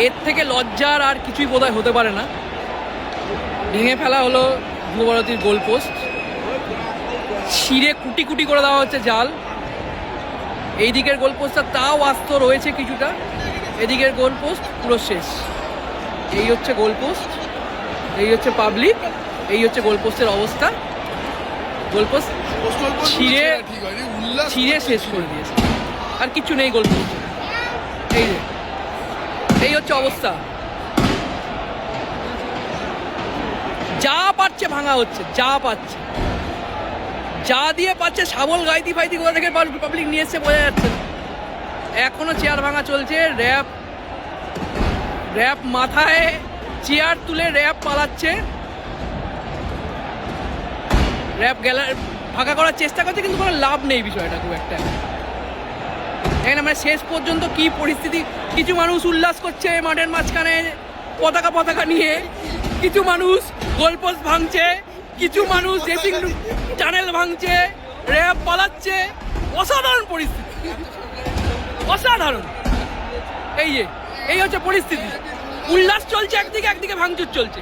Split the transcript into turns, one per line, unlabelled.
এর থেকে লজ্জার আর কিছুই বোধহয় হতে পারে না। ভেঙে ফেলা হলো যুবভারতীর গোল পোস্ট। ছিঁড়ে কুটি কুটি করে দেওয়া হচ্ছে জাল। এই দিকের গোল পোস্টটা তাও আস্ত রয়েছে কিছুটা। এদিকের গোল পোস্ট পুরো শেষ। এই হচ্ছে গোল পোস্ট। এই হচ্ছে পাবলিক। এই হচ্ছে গোল পোস্টের অবস্থা। গোল পোস্ট ছিঁড়ে- ছিঁড়ে শেষ করে দিয়েছে। আর কিচ্ছু নেই গোল পোস্টে। এই যে। এই হচ্ছে অবস্থা। যা পাচ্ছে ভাঙা হচ্ছে, যা পাচ্ছে যা দিয়ে পাচ্ছে শাবল গাইতি ফাইতি কোথা থেকে পাবলিক নিয়ে এসছে, বোঝা যাচ্ছে। এখনও চেয়ার ভাঙা চলছে র্যাপ র্যাপ মাথায় চেয়ার তুলে র্যাপ পালাচ্ছে। র্যাপ গেলা ফাঁকা করার চেষ্টা করছে, কিন্তু কোনো লাভ নেই বিষয়টা খুব একটা। এখানে মানে শেষ পর্যন্ত কি পরিস্থিতি? কিছু মানুষ উল্লাস করছে মাঠের মাঝখানে পতাকা পতাকা নিয়ে। কিছু মানুষ গোলপোস্ট ভাঙছে। কিছু মানুষ ড্রেসিং চ্যানেল ভাঙছে। র্যাব পালাচ্ছে। অসাধারণ পরিস্থিতি। অসাধারণ। এই যে, এই হচ্ছে পরিস্থিতি। উল্লাস চলছে একদিকে একদিকে ভাঙচুর চলছে।